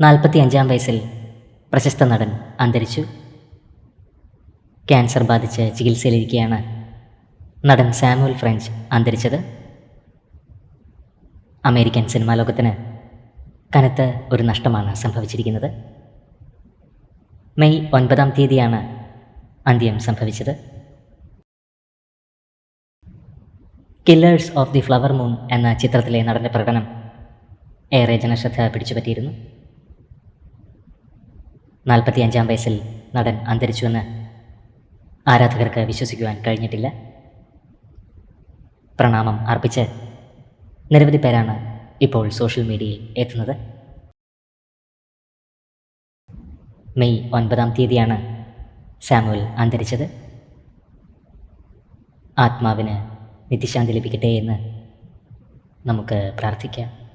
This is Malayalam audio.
നാൽപ്പത്തി അഞ്ചാം വയസ്സിൽ പ്രശസ്ത നടൻ അന്തരിച്ചു. ക്യാൻസർ ബാധിച്ച് ചികിത്സയിലിരിക്കെയാണ് നടൻ സാമുവൽ ഫ്രഞ്ച് അന്തരിച്ചത്. അമേരിക്കൻ സിനിമാ ലോകത്തിന് കനത്ത ഒരു നഷ്ടമാണ് സംഭവിച്ചിരിക്കുന്നത്. മെയ് ഒൻപതാം തീയതിയാണ് അന്ത്യം സംഭവിച്ചത്. Killers of the Flower Moon എന്ന ചിത്രത്തിലെ നടന്റെ പ്രകടനം ഏറെ ജനശ്രദ്ധ പിടിച്ചുപറ്റിയിരുന്നു. നാൽപ്പത്തി അഞ്ചാം വയസ്സിൽ നടൻ അന്തരിച്ചുവെന്ന് ആരാധകർക്ക് വിശ്വസിക്കുവാൻ കഴിഞ്ഞിട്ടില്ല. പ്രണാമം അർപ്പിച്ച് നിരവധി പേരാണ് ഇപ്പോൾ സോഷ്യൽ മീഡിയയിൽ എത്തുന്നത്. മെയ് ഒൻപതാം തീയതിയാണ് സാമുവൽ അന്തരിച്ചത്. ആത്മാവിന് നിത്യശാന്തി ലഭിക്കട്ടെ എന്ന് നമുക്ക് പ്രാർത്ഥിക്കാം.